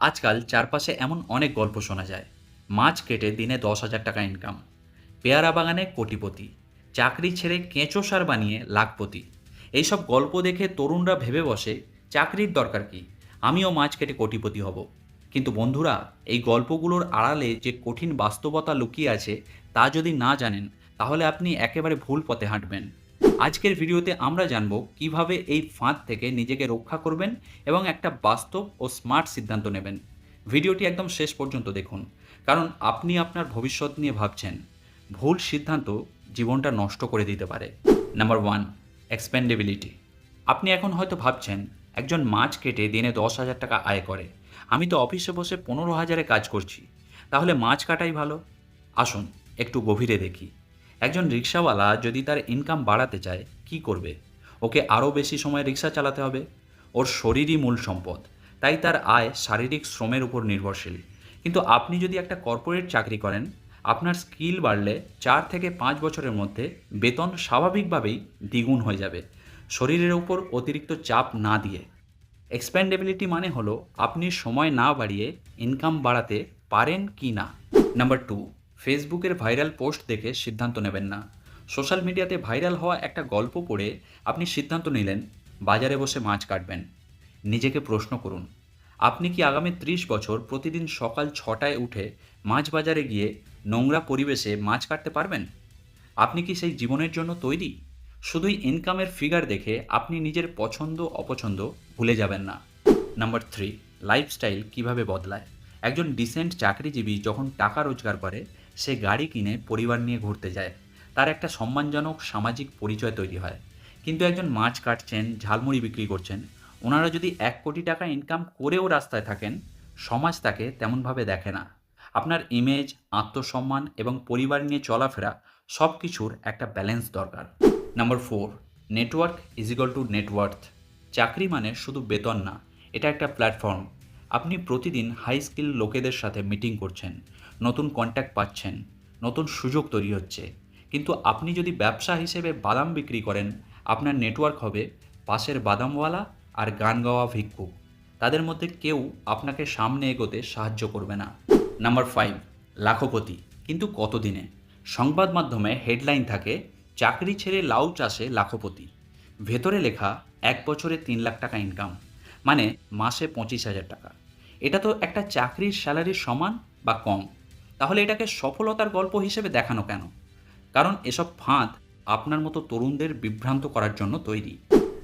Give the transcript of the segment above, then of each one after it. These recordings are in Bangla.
আজকাল চারপাশে এমন অনেক গল্প শোনা যায়। মাছ কেটে দিনে দশ হাজার টাকা ইনকাম পেয়ারা বাগানে কোটিপতি। চাকরি ছেড়ে কেঁচো সার বানিয়ে লাখপতি। এইসব গল্প দেখে তরুণরা ভেবে বসে, চাকরির দরকার কি? আমিও মাছ কেটে কোটিপতি হব। কিন্তু বন্ধুরা, এই গল্পগুলোর আড়ালে যে কঠিন বাস্তবতা লুকিয়ে আছে, তা যদি না জানেন, তাহলে আপনি একেবারে ভুল পথে হাঁটবেন। আজকের ভিডিওতে আমরা জানব কীভাবে এই ফাঁদ থেকে নিজেকে রক্ষা করবেন এবং একটা বাস্তব ও স্মার্ট সিদ্ধান্ত নেবেন। ভিডিওটি একদম শেষ পর্যন্ত দেখুন, কারণ আপনি আপনার ভবিষ্যৎ নিয়ে ভাবছেন। ভুল সিদ্ধান্ত জীবনটা নষ্ট করে দিতে পারে। নাম্বার ওয়ান এক্সপেন্ডেবিলিটি আপনি এখন হয়তো ভাবছেন, একজন মাছ কেটে দিনে দশ হাজার টাকা আয় করে। আমি তো অফিসে বসে পনেরো হাজারে কাজ করছি। তাহলে মাছ কাটাই ভালো? আসুন, একটু গভীরে দেখি। একজন রিক্সাওয়ালা যদি তার ইনকাম বাড়াতে চায়, কি করবে? ওকে আরও বেশি সময় রিক্সা চালাতে হবে। ওর শরীরই মূল সম্পদ। তাই তার আয় শারীরিক শ্রমের উপর নির্ভরশীল। কিন্তু আপনি যদি একটা কর্পোরেট চাকরি করেন, আপনার স্কিল বাড়লে চার থেকে পাঁচ বছরের মধ্যে বেতন স্বাভাবিকভাবেই দ্বিগুণ হয়ে যাবে। শরীরের উপর অতিরিক্ত চাপ না দিয়ে। এক্সপ্যান্ডেবিলিটি মানে হলো আপনি সময় না বাড়িয়ে ইনকাম বাড়াতে পারেন কি না। নাম্বার টু ফেসবুকের ভাইরাল পোস্ট দেখে সিদ্ধান্ত নেবেন না। সোশ্যাল মিডিয়াতে ভাইরাল হওয়া একটা গল্প পড়ে আপনি সিদ্ধান্ত নিলেন, বাজারে বসে মাছ কাটবেন। নিজেকে প্রশ্ন করুন, আপনি কি আগামী ত্রিশ বছর প্রতিদিন সকাল ছটায় উঠে মাছ বাজারে গিয়ে নোংরা পরিবেশে মাছ কাটতে পারবেন? আপনি কি সেই জীবনের জন্য তৈরি? শুধুই ইনকামের ফিগার দেখে আপনি নিজের পছন্দ, অপছন্দ ভুলে যাবেন না। নাম্বার থ্রি লাইফস্টাইল কীভাবে বদলায়? একজন ডিসেন্ট চাকরিজীবী যখন টাকা রোজগার করে সে গাড়ি কিনে পরিবার নিয়ে ঘুরতে যায়। তার একটা সম্মানজনক সামাজিক পরিচয় তৈরি হয়। কিন্তু একজন মাছ কাটছেন, ঝালমুড়ি বিক্রি করছেন। ওনারা যদি এক কোটি টাকা ইনকাম করেও রাস্তায় থাকেন, সমাজ তাকে তেমনভাবে দেখে না। আপনার ইমেজ আত্মসম্মান এবং পরিবার নিয়ে চলাফেরা সব কিছুর একটা ব্যালেন্স দরকার। Number four network is equal to net worth চাকরি মানে শুধু বেতন না, এটা একটা প্ল্যাটফর্ম আপনি প্রতিদিন হাই স্কিল লোকেদের সাথে মিটিং করছেন। নতুন কন্ট্যাক্ট পাচ্ছেন, নতুন সুযোগ তৈরি হচ্ছে। কিন্তু আপনি যদি ব্যবসা হিসেবে বাদাম বিক্রি করেন, আপনার নেটওয়ার্ক হবে পাশের বাদামওয়ালা আর গান গাওয়া ভিক্ষুক তাদের মধ্যে কেউ আপনাকে সামনে এগোতে সাহায্য করবে না। নাম্বার ফাইভ লাখপতি। কিন্তু কতদিনে? সংবাদ মাধ্যমে হেডলাইন থাকে, চাকরি ছেড়ে লাউ চাষে লাখপতি। ভেতরে লেখা, এক বছরে তিন লাখ টাকা ইনকাম মানে মাসে পঁচিশ হাজার টাকা। এটা তো একটা চাকরির স্যালারির সমান বা কম। তাহলে এটাকে সফলতার গল্প হিসেবে দেখানো কেন? কারণ এসব ফাঁদ আপনার মতো তরুণদের বিভ্রান্ত করার জন্য তৈরি।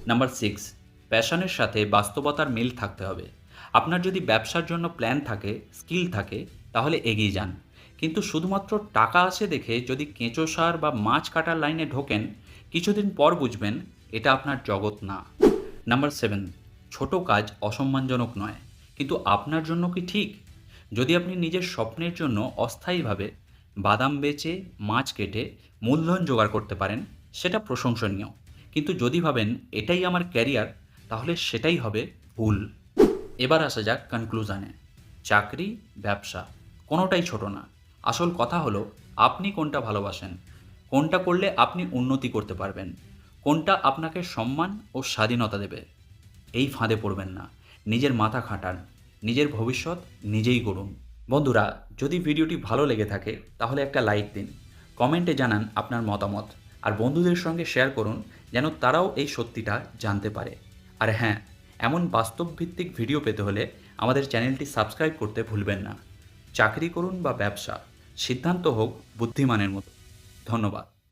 নাম্বার সিক্স প্যাশনের সাথে বাস্তবতার মিল থাকতে হবে। আপনার যদি ব্যবসার জন্য প্ল্যান থাকে, স্কিল থাকে, তাহলে এগিয়ে যান। কিন্তু শুধুমাত্র টাকা আসে দেখে যদি কেঁচো সার বা মাছ কাটার লাইনে ঢোকেন, কিছুদিন পর বুঝবেন এটা আপনার জগৎ না। নাম্বার সেভেন ছোট কাজ অসম্মানজনক নয়। কিন্তু আপনার জন্য কি ঠিক? যদি আপনি নিজের স্বপ্নের জন্য অস্থায়ীভাবে বাদাম বেচে, মাছ কেটে, মূলধন জোগাড় করতে পারেন, সেটা প্রশংসনীয়। কিন্তু যদি ভাবেন এটাই আমার ক্যারিয়ার, তাহলে সেটাই হবে ভুল। এবার আসা যাক কনক্লুশনে চাকরি, ব্যবসা, কোনোটাই ছোট না। আসল কথা হলো, আপনি কোনটা ভালোবাসেন? কোনটা করলে আপনি উন্নতি করতে পারবেন? কোনটা আপনাকে সম্মান ও স্বাধীনতা দেবে? এই ফাঁদে পড়বেন না। নিজের মাথা খাটান। নিজের ভবিষ্যৎ নিজেই করুন বন্ধুরা, যদি ভিডিওটি ভালো লেগে থাকে, তাহলে একটা লাইক দিন। কমেন্টে জানান আপনার মতামত। আর বন্ধুদের সঙ্গে শেয়ার করুন, যেন তারাও এই সত্যিটা জানতে পারে। আর হ্যাঁ এমন বাস্তব ভিত্তিক ভিডিও পেতে হলে আমাদের চ্যানেলটি সাবস্ক্রাইব করতে ভুলবেন না। চাকরি করুন বা ব্যবসা, সিদ্ধান্ত হোক বুদ্ধিমানের মতো। ধন্যবাদ।